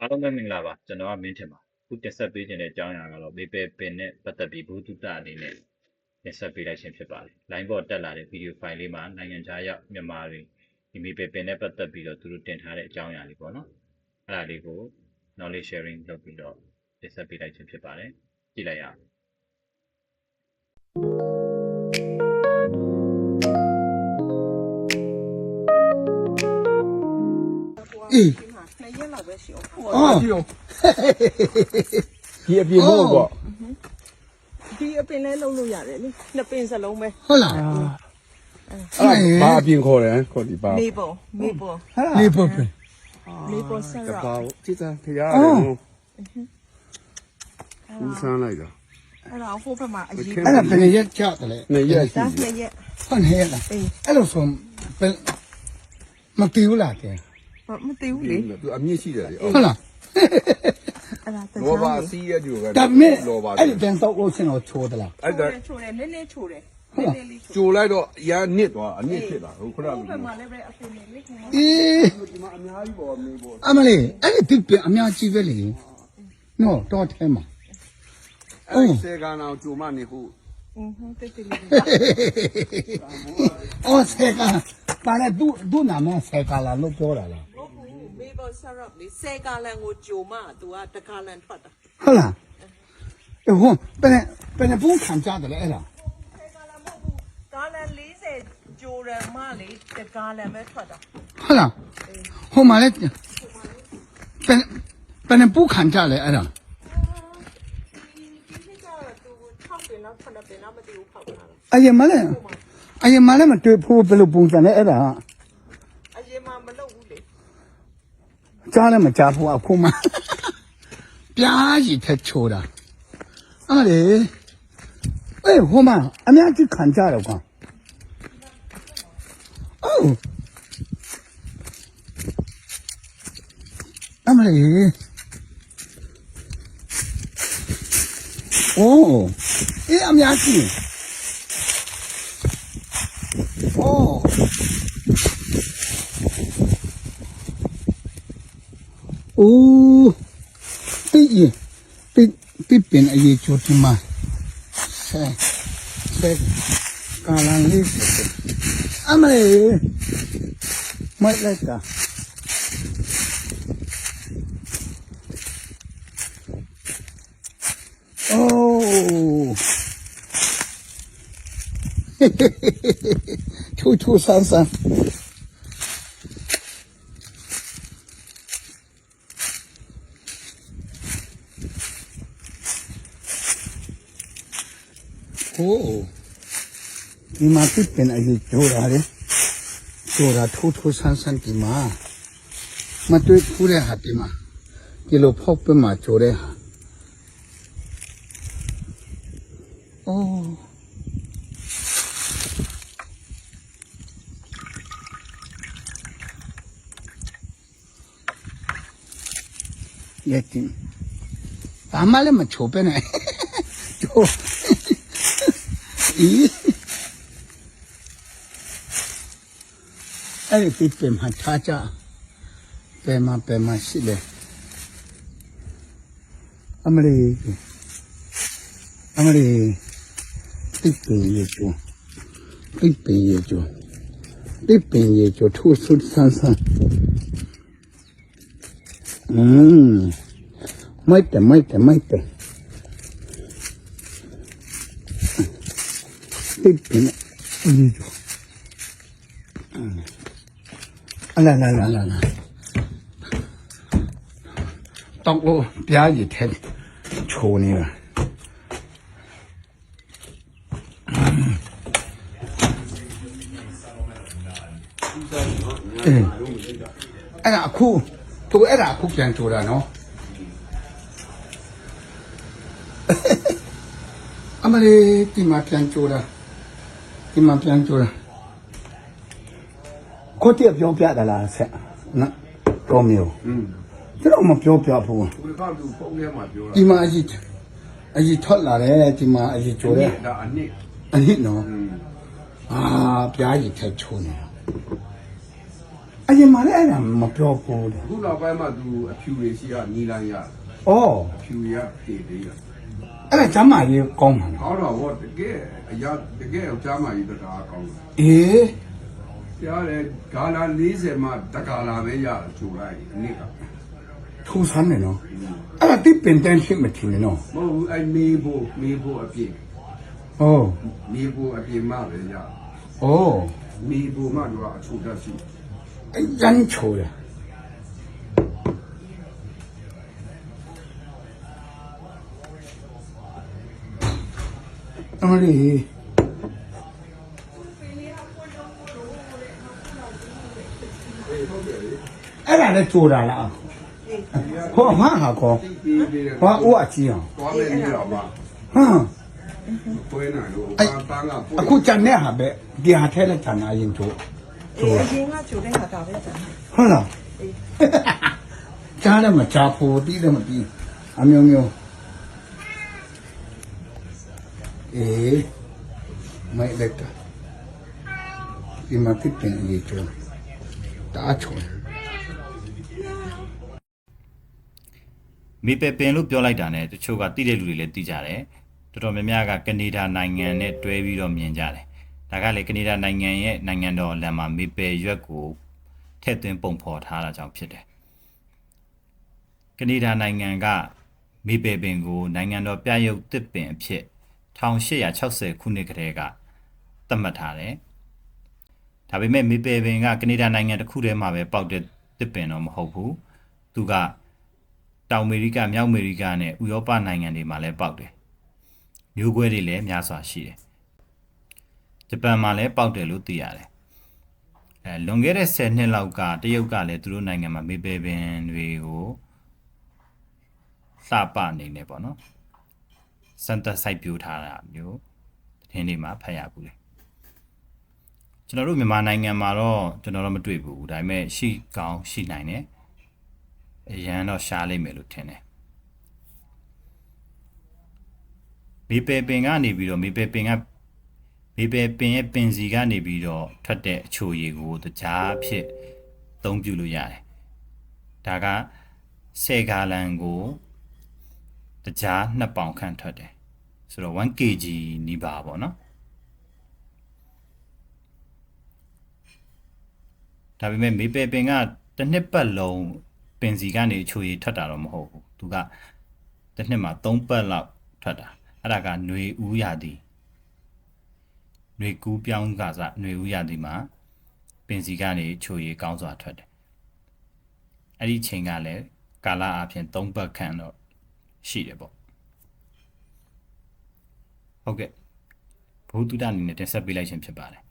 အားလုံးပဲမင်္ဂလာပါကျွန်တော်ကမင်းထင်ပါအခုတက်ဆက်ပေးခြင်းတဲ့အကြောင်းအရာကတော့မေပယ်ပင်နဲ့ပတ်သက်ပြီးဘုဒ္ဓတအနေနဲ့တက်ဆက်ပေးလိုက်ခြင်းဖြစ်ပါတယ်။ line ပေါ်တက်လာတဲ့ဗီဒီယိုဖိုင်လေးမှာနိုင်ငံခြားရောက်မြန်မာတွေဒီမေပယ်ပင်နဲ့ပတ်သက်ပြီးတော့သူတို့တင်ထားတဲ့အကြောင်းအရာလေးပေါ့နော်။အဲ့ဒါလေးကို knowledge sharing လုပ်ပြီးတော့တက်ဆက်ပေးလိုက်ခြင်းဖြစ်ပါတယ်။ကြည့်လိုက်ရအောင်အေးနှစ် ရက်လောက်ပဲရှိအောင်အော်ဒီအောင်ဒီအပြင်မို့ပေါ့ဒီအပင်လဲလုံးလို့ရတယ်လေနှစ်ပင်စလုံးပဲဟုတ်လားအဲ့ဒါဘာအပြင်ခေါ်တယ်ခေါ်ဒီပါမေပေါ်မေပေါ်လေးပုတ်ပဲမေပေါ်ဆကရာပောကြည့်စမ်းဖရားတယ်နော်ဦးဆန်းလိုက်တာအဲ့ဒါဟိုဘက်မှာအရေးအဲ့ဒါဘယ်နဲ့ရက်ကြတယ်လဲနေရက်ရှိဒါတယ်နှစ်ရက်ဟုတ်နေရလားအေးအဲ့လိုဆိုဘယ်မတီးဘူးလားကဲ မသိဘူးလေသူအမြင့်ရှိတယ်လေဟုတ်လားအဲ့ဒါတလောဘာခြားစီးရတူကဒါပေမဲ့လောဘာအဲ့ဒီတန်တော့လို့ရှင်တော့ချိုးသလားအဲ့ဒါချိုးတယ်နည်းနည်းချိုးတယ်နည်းနည်းလေးချိုးကြိုလိုက်တော့အရာနစ်သွားအနစ်ဖြစ်တာဟိုခဏဟိုလိုဘက်မှာလည်းပဲအပင်လေးလေးခင်ဗျာအေးဒီမှာအများကြီးပေါ်မေးပေါ်အမလေးအဲ့ဒီတစ်ပြအများကြီးပဲလေနော်တော့ထဲမှာအဲ့ဒီစေကန်အောင်ကြိုမနေဟုอือဟုတ်တယ်တယ်လေးအော်ဆယ်ကပါလေသူသူနာမဆယ်ကလာလို့ပြောတာလား ဟုတ်ဘူးမေပေါ်ဆရာလေးဆဲကာလန်ကိုဂျိုမသူကတကာလန်ထွက်တာဟုတ်လားဟိုဘယ်နဲ့ဘယ်နဲ့ဘူးခံကြတယ်လဲအဲ့ဒါဆဲကာလန်မဟုတ်ဘူးကာလန်40ဂျိုရမလေးတကာလန်ပဲထွက်တာဟုတ်လားဟိုမှာလေဘယ်ဘယ်နဲ့ဘူးခံကြလဲအဲ့ဒါဒီဒီကျတော့သူ6ပင်လောက်9ပင်လောက်မသိဘူးဖောက်တာအရင်မလဲအရင်မလဲမတွေ့ဘူးဘယ်လိုပုံစံလဲအဲ့ဒါ အရင်မှမလုပ်ဘူးလေ ကြားလည်းမကြားဘူးအခုမှပြားကြီးထက်ချိုးတာအဲ့လေအေးဟိုမှာအများကြီးခံကြတော့ကွာအိုးအမလေးအိုးအေးအများကြီး ô tí gì? Tí tí biển ấy gì chỗ thì mà. Xe xe cả làng đi. À mày. Mày lại cả. Ô chú chú san san โอ้ ချူချူဆန်းဆန်း โอ้ဒီမှာပြစ်ပင်အရေးကြိုးတာလေကြိုးတာထိုးထိုးဆန်းဆန်းဒီမှာမတွေ့ဘူးတဲ့ဟာဒီမှာဒီလိုဖောက်ပြမှာကြိုးတဲ့ဟာโอ้ရဲ့တင်ဘာမှလည်းမချိုးပဲနဲ့ ကြိုး 咦？အဲ့ဒီပြပမှာထားကြဘယ်မှာဘယ်မှာရှိလဲအမလီအမလီပြပရေကျိုးပြပရေကျိုးပြပရေကျိုးထူဆုဆန်းဆန်းอืมမိုက်တယ်မိုက်တယ်မိုက်တယ် တိတ်တင်အင်းကျော်အလာလာလာလာလာတော့လို့ပြားရည်ထဲချိုးနေတာအင်းအဲ့ဒါအခုသူအဲ့ဒါအခုပြန်ချိုးတာနော်အမလေးဒီမှာပြန်ကြိုးတာ ဒီမှာပြန်ကြိုးတာကိုတည်းပြောပြတာလားဆက်နော်တော်မျိုး อืม ကျွန်တော်မပြောပြဘူး ဒီကလူပုံထဲမှာပြောတာ ဒီမှာအကြီးအကြီးထွက်လာတယ်ဒီမှာအကြီးကြိုးတယ် ဒါအနစ် အနည်းနော် อืม အာပြားကြီးထက်ချိုးနေတာ အရင်မှလည်းအဲ့ဒါမပြောဘူးလေ အခုနောက်ပိုင်းမှာသူအဖြူတွေရှိရနီလန်းရ ဩ အဖြူရပြေးသေးရ အဲ့ဒါကျမ်းမာရေးကောင်းမှာနော် ကောင်းတော့ဟောတကယ် အရာတကယ်အကြမ်းမာကြီးတကားကောင်းတယ်အေးကြားတယ်ဂါလာ40မှတကာလာပဲရကြိုလိုက်အနည်းကထူဆန်းနေနော်အဲ့ဒါတိပင်တန်းရှိမထင်နဲ့နော်မဟုတ်ဘူးအဲ့မေးဖို့မေးဖို့အပြည့်ဩမေးဖို့အပြည့်မှပဲရဩမေးဖို့မှတော့အချို့တတ်ရှိအရန်ချိုးတယ် အမလေးအဲ့ဒါလည်းကြိုးတာလားဟောဟာဟာကောတိပြီးပြီးတယ်ဘာအိုးအကြီးအောင်သွားမယ်နေတော့မှဟမ်ပွဲနိုင်လို့အဲ့ပန်းကပွဲအခုကြံတဲ့ဟာပဲဒီဟာထဲလက်ကြံနာရင်တို့အေးအရင်ကဂျိုတဲ့ဟာဒါပဲကြာဟုတ်လားကြားလည်းမကြားဖို့တီးလည်းမတီးအမျိုးမျိုး အေးမိုက်လက်တာဒီမှာဖြစ်တယ်လေကျော်တားချုံမေပယ်ပင်လို့ပြောလိုက်တာ ਨੇ တချို့ကတိတဲ့လူတွေလည်းသိကြတယ်တော်တော်များများကကနေဒါနိုင်ငံနဲ့တွဲပြီးတော့မြင်ကြတယ်ဒါကလေကနေဒါနိုင်ငံရဲ့နိုင်ငံတော်လမ်းမှာမေပယ်ရွက်ကိုထည့်သွင်းပုံဖော်ထားတာကြောင့်ဖြစ်တယ်ကနေဒါနိုင်ငံကမေပယ်ပင်ကိုနိုင်ငံတော်ပြရုပ်တစ်ပင်အဖြစ် 1860ခုနှစ်ကတည်းကသတ်မှတ်ထားတယ်ဒါပေမဲ့မေပယ်ပင်ကကနေဒါနိုင်ငံတစ်ခုတည်းမှာပဲပေါက်တဲ့တစ်ပင်တော့မဟုတ်ဘူးသူကတောင်အမေရိကမြောက်အမေရိကနဲ့ဥရောပနိုင်ငံတွေမှာလည်းပေါက်တယ်။မျိုးကွဲတွေလည်းများစွာရှိတယ်။ဂျပန်မှာလည်းပေါက်တယ်လို့သိရတယ်။အဲလွန်ခဲ့တဲ့10နှစ်လောက်ကတရုတ်ကလည်းသူတို့နိုင်ငံမှာမေပယ်ပင်တွေကိုစပအနေနဲ့ပေါ့နော်။ စန်တက်စိုက်ပြိုးထားတာမျိုးသတင်းတွေမှာဖတ်ရဘူးလေ။ကျွန်တော်တို့မြန်မာနိုင်ငံမှာတော့ကျွန်တော်တော့မတွေ့ဘူး။ဒါပေမဲ့ရှိကောင်းရှိနိုင်တယ်။အရန်တော့ရှားလိမ့်မယ်လို့ထင်တယ်မေပယ်ပင်ကနေပြီးတော့မေပယ်ပင်ကမေပယ်ပင်ရဲ့ပင်စီကနေပြီးတော့ထွက်တဲ့အချိုရည်ကိုတကြားဖြစ်သုံးပြုလို့ရတယ်ဒါကဆယ်ဂါလန်ကို တကြား2ပေါင်ခန့်ထွက်တယ်ဆိုတော့ 1 kg နီးပါးပေါ့နော်ဒါပေမဲ့မေပယ်ပင်ကတစ်နှစ်ပတ်လုံးပင်စီကနေအချိုရည်ထွက်တာတော့မဟုတ်ဘူးသူကတစ်နှစ်မှာ3ပတ်လောက်ထွက်တာအဲ့ဒါကຫນွေဦးရာသီຫນွေကူးပြောင်းကစားຫນွေဦးရာသီမှာပင်စီကနေအချိုရည်ကောင်းစွာထွက်တယ်အဲ့ဒီချိန်ကလည်းကာလအပြင်3ပတ်ခန့်တော့ ရှိတယ်ပေါ့ဟုတ်ကဲ့ဘုသူတအနေနဲ့တင်ဆက်ပေးလိုက်ခြင်းဖြစ်ပါတယ်